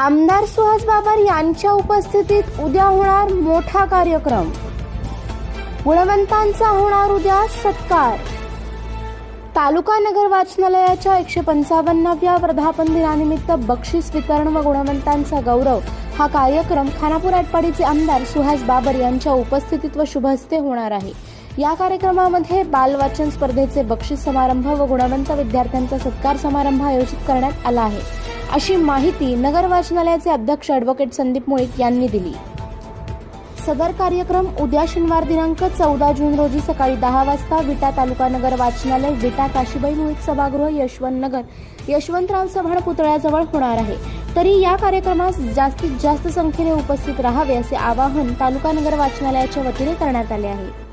आमदार सुहास बाबर यांच्या उपस्थितीत उद्या होणार मोठा कार्यक्रम. गुणवंतांचा होणार उद्या सत्कार. तालुका नगर वाचनालयाच्या एकशे पंचावन्नाव्या वर्धापन दिनानिमित्त बक्षीस वितरण व गुणवंतांचा गौरव. हा कार्यक्रम खानापूर आटपाडीचे आमदार सुहास बाबर यांच्या उपस्थितीत व शुभहस्ते होणार आहे. या कार्यक्रमामध्ये बालवाचन स्पर्धेचे बक्षीस समारंभ व गुणवंत विद्यार्थ्यांचा सत्कार समारंभ आयोजित करण्यात आला आहे. अशी माहिती नगर वाचनालयाचे अध्यक्ष ॲडव्होकेट संदीप मुळीक यांनी दिली. सदर कार्यक्रम उद्या शनिवार दिनांक चौदा जून रोजी सकाळी दहा वाजता विटा तालुका नगर वाचनालय विटा काशीबाई मुळीक सभागृह यशवंत नगर यशवंतराव चव्हाण पुतळ्याजवळ होणार आहे. तरी या कार्यक्रमास जास्तीत जास्त संख्येने उपस्थित राहावे असे आवाहन तालुका नगर वाचनालयाच्या वतीने करण्यात आले आहे.